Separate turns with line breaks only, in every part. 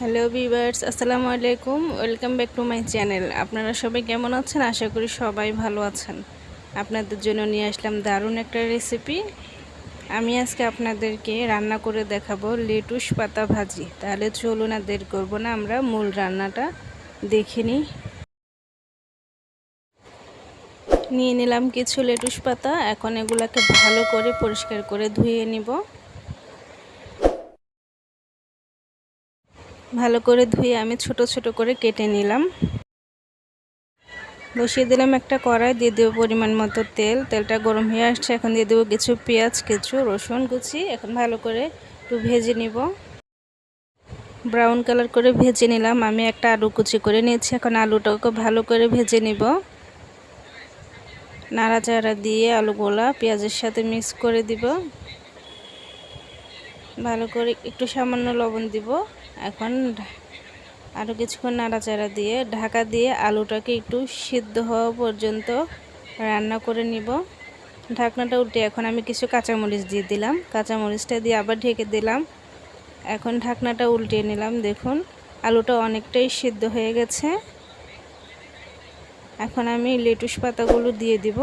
Hello viewers আসসালামু আলাইকুম। Welcome back to my channel. আপনারা সবাই কেমন আছেন? আশা করি সবাই ভালো আছেন। আপনাদের জন্য নিয়ে আসলাম দারুণ একটা রেসিপি আমি আজকে আপনাদেরকে রান্না করে দেখাবো লেটুস পাতা ভাজি। তাহলে চলুন আর দেরি করব না, আমরা মূল রান্নাটা দেখে নিই। নিয়ে নিলাম কিছু লেটুস পাতা। এখন এগুলাকে ভালো করে পরিষ্কার করে ধুয়ে নিব। ভালো করে ধুয়ে আমি ছোট ছোট করে কেটে নিলাম। বসিয়ে দিলাম একটা কড়াই, দিয়ে দেবো পরিমাণ মতো তেল। তেলটা গরম হয়ে আসছে, এখন দিয়ে দেবো কিছু পেঁয়াজ, কিছু রসুন কুচি। এখন ভালো করে একটু ভেজে নিব। ব্রাউন কালার করে ভেজে নিলাম। আমি একটা আলু কুচি করে নিয়েছি, এখন আলুটাকে ভালো করে ভেজে নিব। নাড়াচাড়া দিয়ে আলুগুলা পেঁয়াজের সাথে মিক্স করে দিব। ভালো করে একটু সামান্য লবণ দিব। এখন আরও কিছুক্ষণ নাড়াচাড়া দিয়ে ঢাকা দিয়ে আলুটাকে একটু সিদ্ধ হওয়া পর্যন্ত রান্না করে নিব। ঢাকনাটা উল্টে এখন আমি কিছু কাঁচামরিচ দিয়ে দিলাম। কাঁচামরিচটা দিয়ে আবার ঢেকে দিলাম। এখন ঢাকনাটা উল্টে নিলাম, দেখুন আলুটা অনেকটাই সিদ্ধ হয়ে গেছে। এখন আমি লেটুস পাতাগুলো দিয়ে দিব।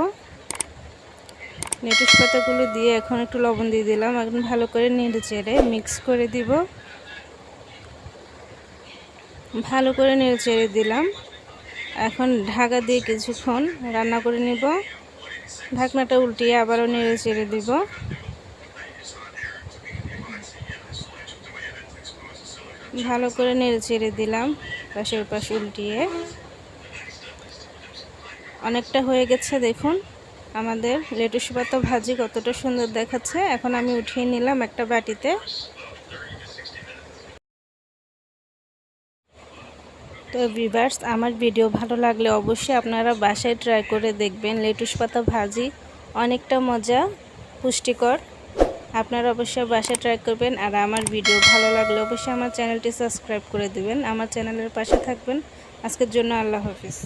লেটুস পাতাগুলো দিয়ে এখন একটু লবণ দিয়ে দিলাম। এখন ভালো করে নেড়ে চেড়ে মিক্স করে দিব। ভালো করে নেড়ে চেড়ে দিলাম। এখন ঢাকা দিয়ে কিছুক্ষণ রান্না করে নিব। ঢাকনাটা উল্টিয়ে আবারও নেড়ে চেড়ে দিব। ভালো করে নেড়ে চেড়ে দিলাম পাশের পাশ উল্টিয়ে। অনেকটা হয়ে গেছে দেখুন। আমাদের লেটুস পাতা ভাজি কতটা সুন্দর দেখাচ্ছে। এখন আমি উঠিয়ে নিলাম একটা বাটিতে। তো ভিভার্স আমার ভিডিও ভালো লাগলে অবশ্যই আপনারা বাসায় ট্রাই করে দেখবেন। লেটুস পাতা ভাজি অনেকটা মজা, পুষ্টিকর। আপনারা অবশ্যই বাসায় ট্রাই করবেন। আর আমার ভিডিও ভালো লাগলে অবশ্যই আমার চ্যানেলটি সাবস্ক্রাইব করে দেবেন। আমার চ্যানেলের পাশে থাকবেন। আজকের জন্য আল্লাহ হাফিজ।